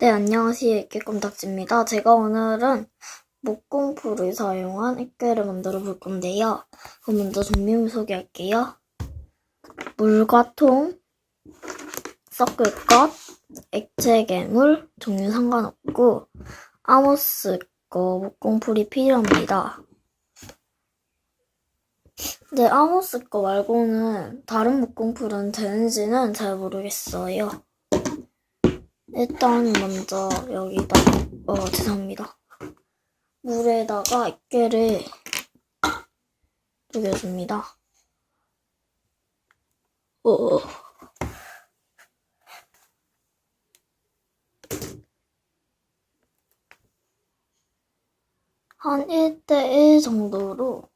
네, 안녕하세요. 이끼꼼딱지입니다. 제가 오늘은 목공풀을 사용한 액괴를 만들어 볼 건데요. 그럼 먼저 준비물 소개할게요. 물과 통, 섞을 것, 액체 괴물, 종류 상관없고, 아모스 거 목공풀이 필요합니다. 네, 아모스 거 말고는 다른 목공풀은 되는지는 잘 모르겠어요. 일단 먼저 여기다 어 죄송합니다 물에다가 액계를 녹여줍니다 어. 한 1대1 정도로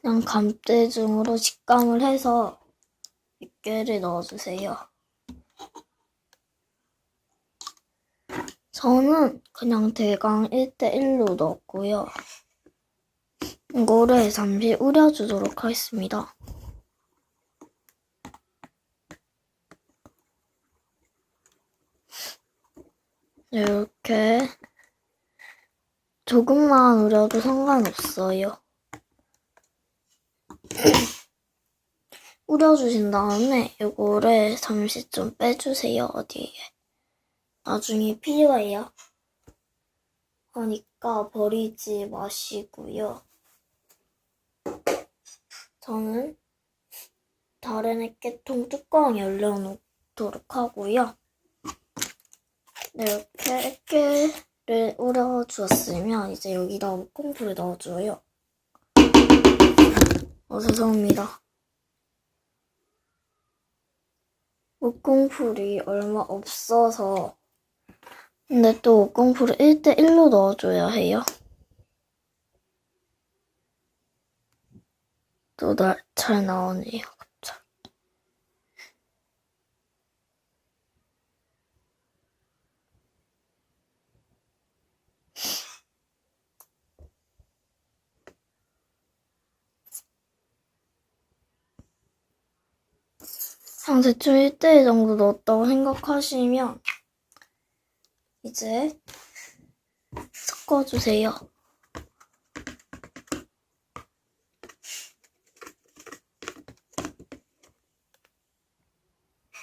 그냥 감대중으로 직감을 해서 액계를 넣어주세요. 저는 그냥 대강 1대1로 넣었고요. 이거를 잠시 우려주도록 하겠습니다. 이렇게 조금만 우려도 상관없어요. 우려주신 다음에 이거를 잠시 좀 빼주세요, 어디에. 나중에 필요해요. 그러니까 버리지 마시고요. 저는 다른 액계통 뚜껑 열려놓도록 하고요. 네, 이렇게 액계를 우려주었으면 이제 여기다 목공풀을 넣어줘요. 어, 죄송합니다. 목공풀이 얼마 없어서 근데 또 목공풀을 1대1로 넣어줘야 해요. 또 잘 나오네요, 갑자기. 한 대충 1대1 정도 넣었다고 생각하시면 이제 섞어주세요.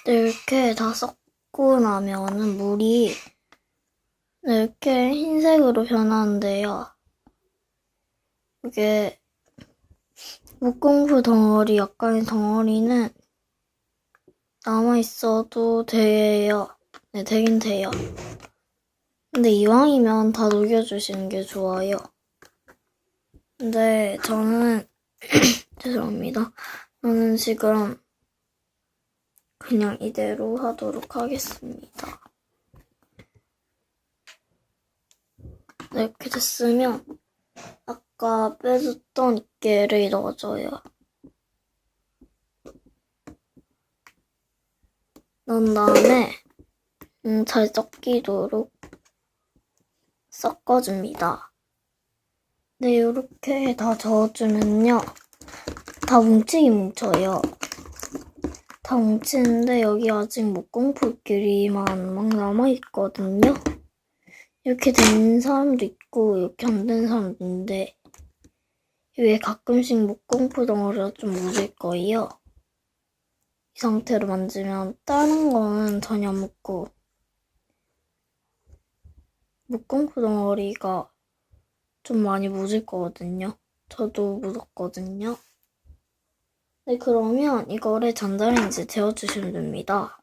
네, 이렇게 다 섞고 나면은 물이 네, 이렇게 흰색으로 변하는데요. 이게 목공풀 덩어리, 약간의 덩어리는 남아있어도 돼요. 네, 되긴 돼요. 근데 이왕이면 다 녹여주시는 게 좋아요. 근데 저는 죄송합니다. 저는 지금 그냥 이대로 하도록 하겠습니다. 네, 이렇게 됐으면 아까 빼줬던 이끼를 넣어줘요. 넣은 다음에 음, 잘 섞이도록 섞어줍니다. 네, 이렇게 다 저어주면요. 다 뭉치긴 뭉쳐요. 다 뭉치는데 여기 아직 목공풀끼리만 막 남아있거든요. 이렇게 된 사람도 있고 이렇게 안 된 사람도 있는데 위에 가끔씩 목공풀 덩어리가 좀 묻을 거예요. 이 상태로 만지면 다른 거는 전혀 안 묻고 목공풀 덩어리가 좀 많이 묻을 거거든요. 저도 묻었거든요. 네, 그러면 이거를 전자레인지에 데워주시면 됩니다.